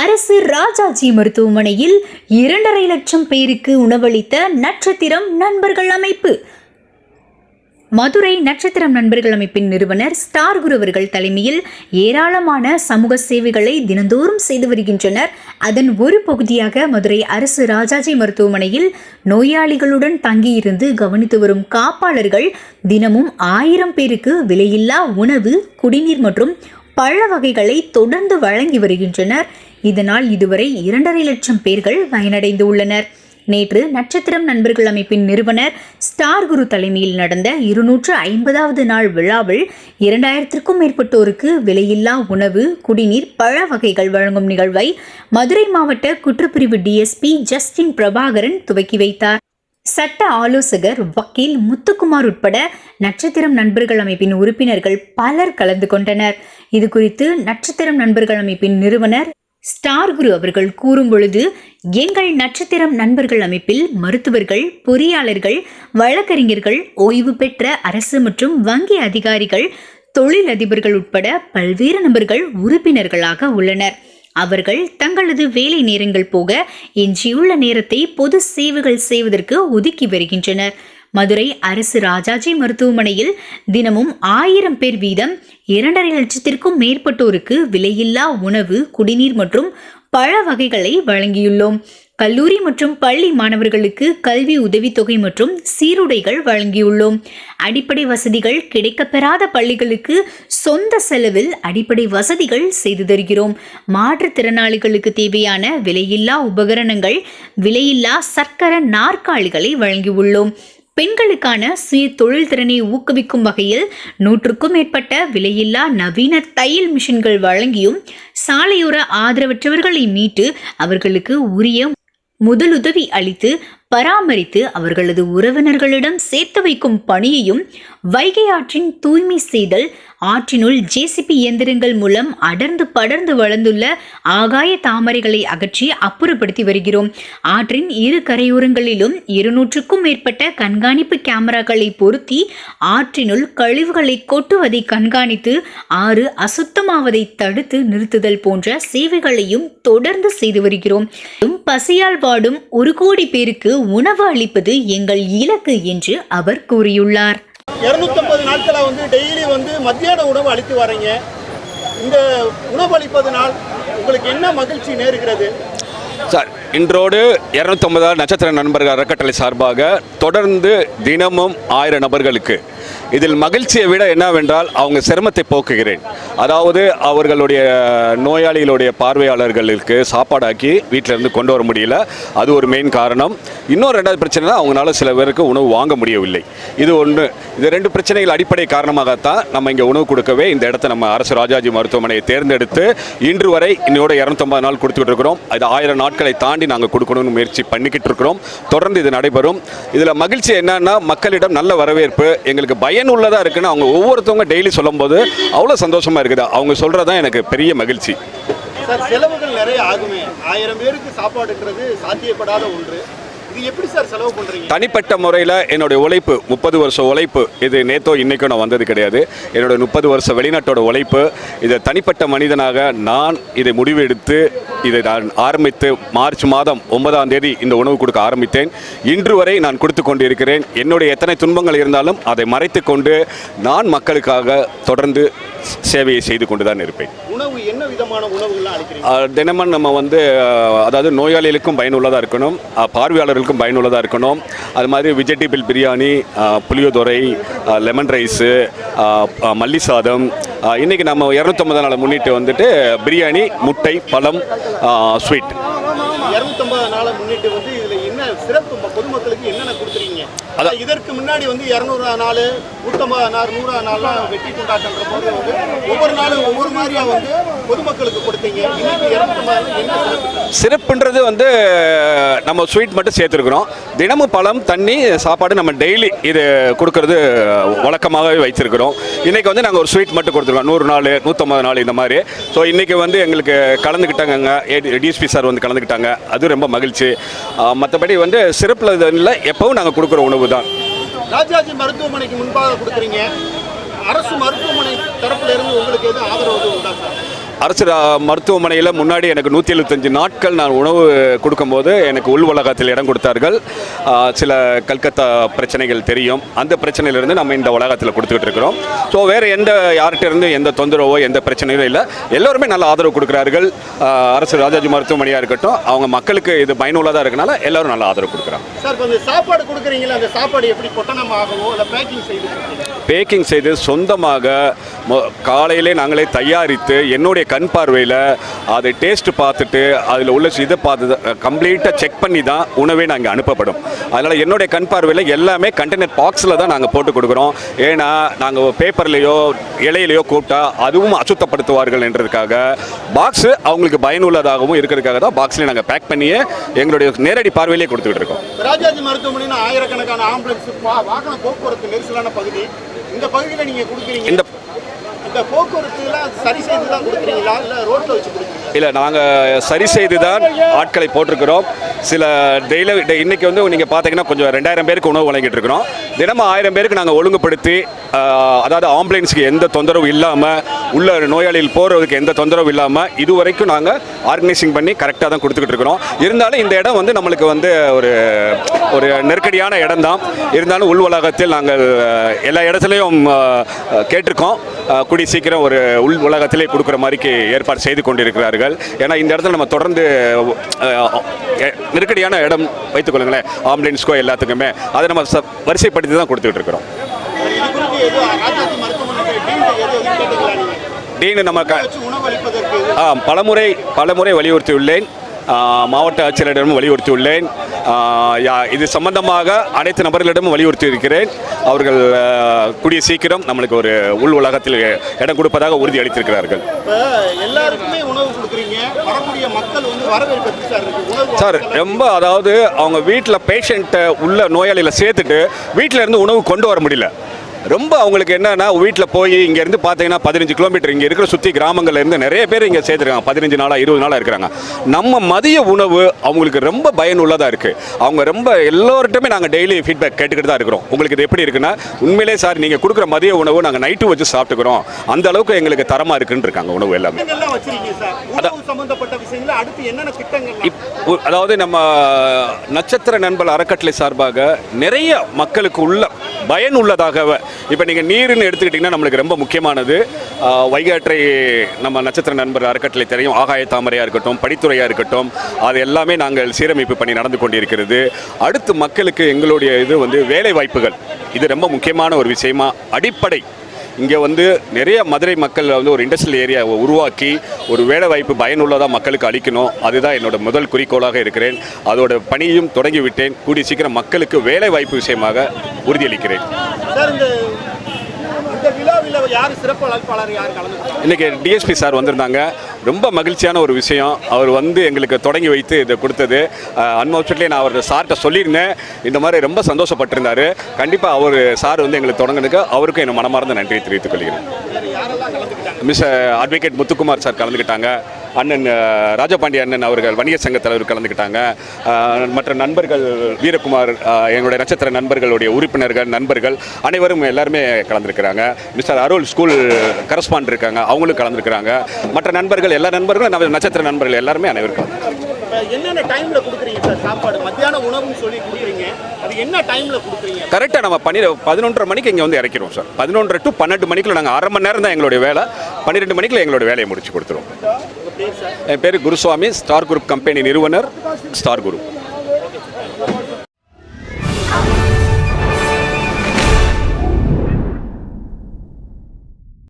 அரசு ராஜாஜி மருத்துவமனையில் இரண்டரை லட்சம் பேருக்கு உணவளித்த நட்சத்திரம் நண்பர்கள் அமைப்பு. மதுரை நட்சத்திரம் நண்பர்கள் அமைப்பின் நிறுவனர் ஸ்டார் குரு அவர்கள் தலைமையில் ஏராளமான சமூக சேவைகளை தினந்தோறும் செய்து வருகின்றனர். அதன் ஒரு பகுதியாக மதுரை அரசு ராஜாஜி மருத்துவமனையில் நோயாளிகளுடன் தங்கியிருந்து கவனித்து வரும் காப்பாளர்கள் தினமும் ஆயிரம் பேருக்கு விலையில்லா உணவு குடிநீர் மற்றும் பழ வகைகளை தொடர்ந்து வழங்கி வருகின்றனர். இதனால் இதுவரை இரண்டரை லட்சம் பேர்கள் பயனடைந்து உள்ளனர் நேற்று நட்சத்திரம் நண்பர்கள் அமைப்பின் நிறுவனர் ஸ்டார் குரு தலைமையில் நடந்த இருநூற்று ஐம்பதாவது நாள் விழாவில் இரண்டாயிரத்திற்கும் மேற்பட்டோருக்கு விலையில்லா உணவு குடிநீர் பழ வகைகள் வழங்கும் நிகழ்வை மதுரை மாவட்ட குற்றப்பிரிவு டிஎஸ்பி ஜஸ்டின் பிரபாகரன் துவக்கி வைத்தார். சட்ட ஆலோசகர் வக்கீல் முத்துக்குமார் உட்பட நட்சத்திரம் நண்பர்கள் அமைப்பின் உறுப்பினர்கள் பலர் கலந்து கொண்டனர். இது குறித்து நட்சத்திரம் நண்பர்கள் அமைப்பின் நிறுவனர் ஸ்டார் குரு அவர்கள் கூறும் பொழுது எங்கள் நட்சத்திரம் நண்பர்கள் அமைப்பில் மருத்துவர்கள் பொறியாளர்கள் வழக்கறிஞர்கள் ஓய்வு பெற்ற அரசு மற்றும் வங்கி அதிகாரிகள் தொழிலதிபர்கள் உட்பட பல்வேறு நபர்கள் உறுப்பினர்களாக உள்ளனர். அவர்கள் தங்களது வேலை நேரங்கள் போக எஞ்சியுள்ள நேரத்தை பொது சேவைகள் செய்வதற்கு ஒதுக்கி வருகின்றனர். மதுரை அரசு ராஜாஜி மருத்துவமனையில் தினமும் ஆயிரம் பேர் வீதம் இரண்டரை லட்சத்திற்கும் மேற்பட்டோருக்கு விலையில்லா உணவு குடிநீர் மற்றும் பழ வகைகளை வழங்கியுள்ளோம். கல்லூரி மற்றும் பள்ளி மாணவர்களுக்கு கல்வி உதவித்தொகை மற்றும் சீருடைகள் வழங்கியுள்ளோம். அடிப்படை வசதிகள் கிடைக்கப்பெறாத பள்ளிகளுக்கு சொந்த செலவில் அடிப்படை வசதிகள் செய்து தருகிறோம். மாற்றுத்திறனாளிகளுக்கு தேவையான விலையில்லா உபகரணங்கள் விலையில்லா சர்க்கர நாற்காலிகளை வழங்கியுள்ளோம். பெண்களுக்கான சுய தொழில் திறனை ஊக்குவிக்கும் வகையில் நூற்றுக்கும் மேற்பட்ட விலையில்லா நவீன தையல் மிஷின்கள் வழங்கியும் சாலையோர ஆதரவற்றவர்களை மீட்டு அவர்களுக்கு உரிய முதலுதவி அளித்து பராமரித்து அவர்களது உறவினர்களிடம் சேர்த்து வைக்கும் பணியையும் வைகை ஆற்றின் தூய்மை செய்தல் ஆற்றினுள் ஜேசிபி இயந்திரங்கள் மூலம் அடர்ந்து படர்ந்து வளர்ந்துள்ள ஆகாய தாமரைகளை அகற்றி அப்புறப்படுத்தி வருகிறோம். ஆற்றின் இரு கரையோரங்களிலும் இருநூற்றுக்கும் மேற்பட்ட கண்காணிப்பு கேமராக்களை பொருத்தி ஆற்றினுள் கழிவுகளை கொட்டுவதை கண்காணித்து ஆறு அசுத்தமாவதை தடுத்து நிறுத்துதல் போன்ற சேவைகளையும் தொடர்ந்து செய்து வருகிறோம். பசியால் வாடும் ஒரு கோடி பேருக்கு உணவு அளிப்பது எங்கள் இலக்கு என்று அவர் கூறியுள்ளார். இரநூத்தம்பது நாட்களா வந்து டெய்லி வந்து மத்தியான உணவு அளித்து வரீங்க. இந்த உணவு அளிப்பதனால் உங்களுக்கு என்ன மகிழ்ச்சி நேருகிறது? சார் இன்றோடு இரநூத்தொம்பதாவது நட்சத்திர நண்பர்கள் அறக்கட்டளை சார்பாக தொடர்ந்து தினமும் ஆயிரம் நபர்களுக்கு. இதில் மகிழ்ச்சியை விட என்னவென்றால் அவங்க சிரமத்தை போக்குகிறேன். அதாவது அவர்களுடைய நோயாளிகளுடைய பார்வையாளர்களுக்கு சாப்பாடாக்கி வீட்டில இருந்து கொண்டு வர முடியல. அது ஒரு மெயின் காரணம். இன்னொரு ரெண்டாவது பிரச்சனை அவங்களால சில பேருக்கு உணவு வாங்க முடியவில்லை. இது ஒன்று இது ரெண்டு பிரச்சனைகள் அடிப்படை காரணமாகத்தான் நம்ம இங்கே உணவு கொடுக்கவே இந்த இடத்த நம்ம அரசு ராஜாஜி மருத்துவமனையை தேர்ந்தெடுத்து இன்று வரை இன்னையோட இரநூத்தம்பது நாள் கொடுத்துட்டு இருக்கிறோம். அது ஆயிரம் நாட்களை தாண்டி நாங்கள் கொடுக்கணும்னு முயற்சி பண்ணிக்கிட்டு இருக்கிறோம். தொடர்ந்து இது நடைபெறும். இதில் மகிழ்ச்சி என்னன்னா மக்களிடம் நல்ல வரவேற்பு எங்களுக்கு பயனுள்ளதாக இருக்குன்னு அவங்க ஒவ்வொருத்தவங்க டெய்லி சொல்லும்போது அவ்வளோ சந்தோஷமாக இருக்குது. அவங்க சொல்கிறது தான் எனக்கு பெரிய மகிழ்ச்சி. சார் செலவுகள் நிறைய ஆகுமே. ஆயிரம் பேருக்கு சாப்பாடுன்றது சாத்தியப்படாத ஒன்று. இது எப்படி சார் செலவு பண்றீங்க? தனிப்பட்ட முறையில் என்னுடைய உழைப்பு முப்பது வருஷம் உழைப்பு. இது நேத்தோ இன்னைக்கோ நான் வந்தது கிடையாது. என்னோட முப்பது வருஷம் வெளிநாட்டோட உழைப்பு. இதை தனிப்பட்ட மனிதனாக நான் இதை முடிவெடுத்து இதை நான் ஆரம்பித்து மார்ச் மாதம் ஒன்பதாம் தேதி இந்த உணவு கொடுக்க ஆரம்பித்தேன். இன்று வரை நான் கொடுத்து கொண்டு இருக்கிறேன் என்னுடைய எத்தனை துன்பங்கள் இருந்தாலும் அதை மறைத்து கொண்டு நான் மக்களுக்காக தொடர்ந்து சேவையை செய்து கொண்டு தான் இருப்பேன். உணவு என்ன விதமான உணவுகள்லாம் தினமும் நம்ம வந்து அதாவது நோயாளிகளுக்கும் பயனுள்ளதாக இருக்கணும். பார்வையாளர்களுக்கும் பயனுள்ளதாக இருக்கணும். அது மாதிரி வெஜிடபிள் பிரியாணி புளியோதரை லெமன் ரைஸு மல்லி சாதம் அஹ், இன்னைக்கு நம்ம இரநூத்தம்பது நாளை முன்னிட்டு வந்துட்டு பிரியாணி முட்டை பழம் ஸ்வீட் இரநூத்தம்பது நாளை முன்னிட்டு வந்து இதுல என்ன சிறப்பு? பொதுமக்களுக்கு என்னென்ன கொடுத்துருக்கீங்க. இதற்கு முன்னாடி வந்து இரநூறா நாள் நூற்றம்பது நாள் நாள்லாம் வெட்டி கொண்டாட்டன்ற போது வந்து ஒவ்வொரு நாளும் ஒவ்வொரு மாதிரியா வந்து பொதுமக்களுக்கு கொடுத்தீங்க. இன்னைக்கு இரநூத்தம்பது சிறப்புன்றது வந்து நம்ம ஸ்வீட் மட்டும் சேர்த்துருக்குறோம். தினமும் பழம் தண்ணி சாப்பாடு நம்ம டெய்லி இது கொடுக்கறது வழக்கமாகவே வைச்சிருக்கிறோம் இன்றைக்கி வந்து நாங்கள் ஒரு ஸ்வீட் மட்டும் கொடுத்துருக்கோம். நூறு நாள் நூற்றம்பது நாள் இந்த மாதிரி. ஸோ இன்றைக்கி வந்து எங்களுக்கு கலந்துக்கிட்டாங்க டிஎஸ்பி சார் வந்து கலந்துக்கிட்டாங்க. அது ரொம்ப மகிழ்ச்சி. மற்றபடி வந்து சிறப்பில் இல்லை. எப்பவும் நாங்கள் கொடுக்குற உணவு தான் ராஜாஜி மருத்துவமனைக்கு முன்பாக கொடுக்குறீங்க. அரசு மருத்துவமனை தரப்புல இருந்து உங்களுக்கு எதுவும் ஆதரவு உண்டா சார்? அரசு மருத்துவமனையில் முன்னாடி எனக்கு நூற்றி எழுபத்தஞ்சு நாட்கள் நான் உணவு கொடுக்கும்போது எனக்கு உள் உலகத்தில் இடம் கொடுத்தார்கள். சில கல்கத்தா பிரச்சனைகள் தெரியும். அந்த பிரச்சனையிலிருந்து நம்ம இந்த உலகத்தில் கொடுத்துக்கிட்டு இருக்கிறோம். ஸோ வேறு எந்த யார்கிட்ட இருந்து எந்த தொந்தரவோ எந்த பிரச்சனையும் இல்லை. எல்லோருமே நல்ல ஆதரவு கொடுக்குறார்கள். அரசு ராஜாஜி மருத்துவமனையாக இருக்கட்டும் அவங்க மக்களுக்கு இது பயனுள்ளதாக இருக்கனால எல்லாரும் நல்ல ஆதரவு கொடுக்குறாங்க. சார் இந்த சாப்பாடு கொடுக்குறீங்களா அந்த சாப்பாடு எப்படி பொட்டணமாகவோ இல்லை பேக்கிங் செய்து? பேக்கிங் செய்து சொந்தமாக காலையிலே நாங்களே தயாரித்து என்னுடைய கண் பார்வையில் அதை டேஸ்ட் பார்த்துட்டு அதில் உள்ள இதை பார்த்து கம்ப்ளீட்டாக செக் பண்ணி தான் உணவே நாங்கள் அனுப்பப்படும். அதனால் என்னுடைய கண் பார்வையில் எல்லாமே கண்டெய்னர் பாக்ஸில் தான் நாங்கள் போட்டு கொடுக்குறோம். ஏன்னா நாங்கள் பேப்பர்லேயோ இலையிலையோ கூப்பிட்டா அதுவும் அசுத்தப்படுத்துவார்கள் என்றதுக்காக பாக்ஸு அவங்களுக்கு பயனுள்ளதாகவும் இருக்கிறதுக்காக தான் பாக்ஸ்லேயே நாங்கள் பேக் பண்ணியே எங்களுடைய நேரடி பார்வையிலே கொடுத்துக்கிட்டு இருக்கோம். ராஜாஜி மருத்துவமனைனா ஆயிரக்கணக்கான ஆம்புலன்ஸ் வாகன போக்குவரத்து நெரிசலான பகுதி. இந்த பகுதியில் நீங்கள் கொடுக்குறீங்க. இந்த இந்த போக்குவரத்துலாம் சரி செய்து தான் கொடுக்குறீங்களா? இல்லை ரோட்டில் வச்சு கொடுக்குறீங்களா? இல்லை நாங்கள் சரி செய்து தான் ஆட்களை போட்டிருக்கிறோம். சில டெய்லி இன்னைக்கு வந்து நீங்கள் பார்த்தீங்கன்னா கொஞ்சம் ரெண்டாயிரம் பேருக்கு உணவு வழங்கிட்டு இருக்கிறோம். தினமும் ஆயிரம் பேருக்கு நாங்கள் ஒழுங்குபடுத்தி அதாவது ஆம்புலன்ஸுக்கு எந்த தொந்தரவும் இல்லாமல் உள்ள நோயாளிகள் போகிறதுக்கு எந்த தொந்தரவும் இல்லாமல் இது வரைக்கும் நாங்கள் ஆர்கனைசிங் பண்ணி கரெக்டாக தான் கொடுத்துக்கிட்டு இருக்கிறோம். இருந்தாலும் இந்த இடம் வந்து நம்மளுக்கு வந்து ஒரு ஒரு நெருக்கடியான இடம் தான் இருந்தாலும் உள் உலகத்தில் நாங்கள் எல்லா இடத்துலையும் கேட்டிருக்கோம். குடி சீக்கிரம் ஒரு உள் உலகத்திலே கொடுக்குற மாதிரிக்கு ஏற்பாடு செய்து கொண்டிருக்கிறார்கள். ஏன்னா இந்த இடத்துல நம்ம தொடர்ந்து நெருக்கடியான இடம் வைத்துக்கொள்ளுங்களேன் ஆம்புலன்ஸ்க்கோ எல்லாத்துக்குமே. அதை நம்ம ச- வரிசைப்படுத்தி தான் கொடுத்துட்டு இருக்கிறோம். டீன் நம்ம க ஆ பலமுறை பலமுறை வலியுறுத்தியுள்ளேன். மாவட்ட ஆட்சியரிடமும் வலியுறுத்தியுள்ளேன். இது சம்பந்தமாக அனைத்து நபர்களிடமும் வலியுறுத்தி இருக்கிறேன் அவர்கள் கூடிய சீக்கிரம் நம்மளுக்கு ஒரு உள் உலகத்தில் இடம் கொடுப்பதாக உறுதி அளித்திருக்கிறார்கள். எல்லாருக்குமே உணவு கொடுக்குறீங்க. வரக்கூடிய மக்கள் வந்து வரவேற்பு எப்படி சார் சார் ரொம்ப அதாவது அவங்க வீட்டில் பேஷண்ட்டை உள்ள நோயாளியில் சேர்த்துட்டு வீட்டில் இருந்து உணவு கொண்டு வர முடியல. ரொம்ப அவங்களுக்கு என்னன்னா வீட்டில் போய் இங்கேருந்து பார்த்தீங்கன்னா பதினஞ்சு கிலோமீட்டர் இங்கே இருக்கிற சுற்றி கிராமங்கள்ல இருந்து நிறைய பேர் இங்கே சேர்த்துருக்காங்க பதினஞ்சு நாளாக இருபது நாளாக இருக்கிறாங்க. நம்ம மதிய உணவு அவங்களுக்கு ரொம்ப பயனுள்ளதாக இருக்குது அவங்க ரொம்ப எல்லோர்ட்டுமே நாங்கள் டெய்லி ஃபீட்பேக் கேட்டுக்கிட்டு தான் இருக்கிறோம். உங்களுக்கு இது எப்படி இருக்குன்னா உண்மையிலே சார் நீங்கள் கொடுக்குற மதிய உணவு நாங்கள் நைட்டு வச்சு சாப்பிட்டுக்கிறோம். அந்த அளவுக்கு எங்களுக்கு தரமாக இருக்குன்னு இருக்காங்க உணவு எல்லாமே. அதாவது நம்ம நட்சத்திர நண்பர் அறக்கட்டளை சார்பாக நிறைய மக்களுக்கு உள்ள பயனுள்ளதாக இப்போ நீங்கள் நீர்னு எடுத்துக்கிட்டிங்கன்னா நம்மளுக்கு ரொம்ப முக்கியமானது. வைகாற்றை நம்ம நட்சத்திர நண்பர் அறக்கட்டளை தெரியும். ஆகாய தாமரையாக இருக்கட்டும் படித்துறையாக இருக்கட்டும் அது எல்லாமே நாங்கள் சீரமைப்பு பண்ணி நடந்து கொண்டிருக்கிறது. அடுத்து மக்களுக்கு எங்களுடைய இது வந்து வேலை வாய்ப்புகள் இது ரொம்ப முக்கியமான ஒரு விஷயமா அடிப்படை. இங்கே வந்து நிறைய மதுரை மக்கள் வந்து ஒரு இண்டஸ்ட்ரியல் ஏரியாவை உருவாக்கி ஒரு வேலை வாய்ப்பு பயனுள்ளதாக மக்களுக்கு அளிக்கணும். அதுதான் என்னோட முதல் குறிக்கோளாக இருக்கிறேன். அதோட பணியும் தொடங்கி விட்டேன் கூடிய சீக்கிரம் மக்களுக்கு வேலை வாய்ப்பு விஷயமாக உறுதியளிக்கிறேன். இந்த இந்த விழாவில் யார் சிறப்பு அழைப்பாளர் யார் கலந்து? இன்றைக்கி டிஎஸ்பி சார் வந்திருந்தாங்க. ரொம்ப மகிழ்ச்சியான ஒரு விஷயம். அவர் வந்து எங்களுக்கு தொடங்கி வைத்து இதை கொடுத்தது. அன்மோஸ்ட்லி நான் அவர் சார்கிட்ட சொல்லியிருந்தேன். இந்த மாதிரி ரொம்ப சந்தோஷப்பட்டிருந்தார். கண்டிப்பாக அவர் சார் வந்து எங்களுக்கு தொடங்கினதுக்கு அவருக்கும் என் மனமார்ந்த நன்றியை தெரிவித்துக் கொள்கிறேன். மிஸ் அட்வொகேட் முத்துக்குமார் சார் கலந்துக்கிட்டாங்க. அண்ணன் அஹ், ராஜபாண்டி அண்ணன் அவர்கள் வணிக சங்க தலைவர் கலந்துக்கிட்டாங்க. மற்ற நண்பர்கள் வீரகுமார் எங்களுடைய நட்சத்திர நண்பர்களுடைய உறுப்பினர்கள் நண்பர்கள் அனைவரும் எல்லாருமே கலந்துருக்கிறாங்க. மிஸ்டர் அருள் ஸ்கூல் கரஸ்பாண்ட் இருக்காங்க அவங்களும் கலந்துருக்கிறாங்க. மற்ற நண்பர்கள் எல்லா நண்பர்களும் நம்ம நட்சத்திர நண்பர்கள் எல்லாருமே அனைவரும் என்னென்ன டைம்ல கொடுக்குறீங்க சார் சாப்பாடு? மத்தியான உணவுன்னு சொல்லி கொடுக்குறீங்க. அது என்ன டைம்ல கொடுக்குறீங்க? கரெக்டாக நம்ம பண்ணி பதினொன்றரை மணிக்கு இங்கே வந்து இறக்கிறோம் சார். பதினொன்றரை டு பன்னெண்டு மணிக்குள்ள நாங்கள் அரை மணி நேரம் தான் எங்களுடைய வேலை. பன்னிரெண்டு மணிக்குள்ள எங்களோட வேலையை முடிச்சு கொடுத்துருவோம். என் பேர் குருசுவாமி ஸ்டார் குரூப் கம்பெனி நிறுவனர் ஸ்டார் குரூப்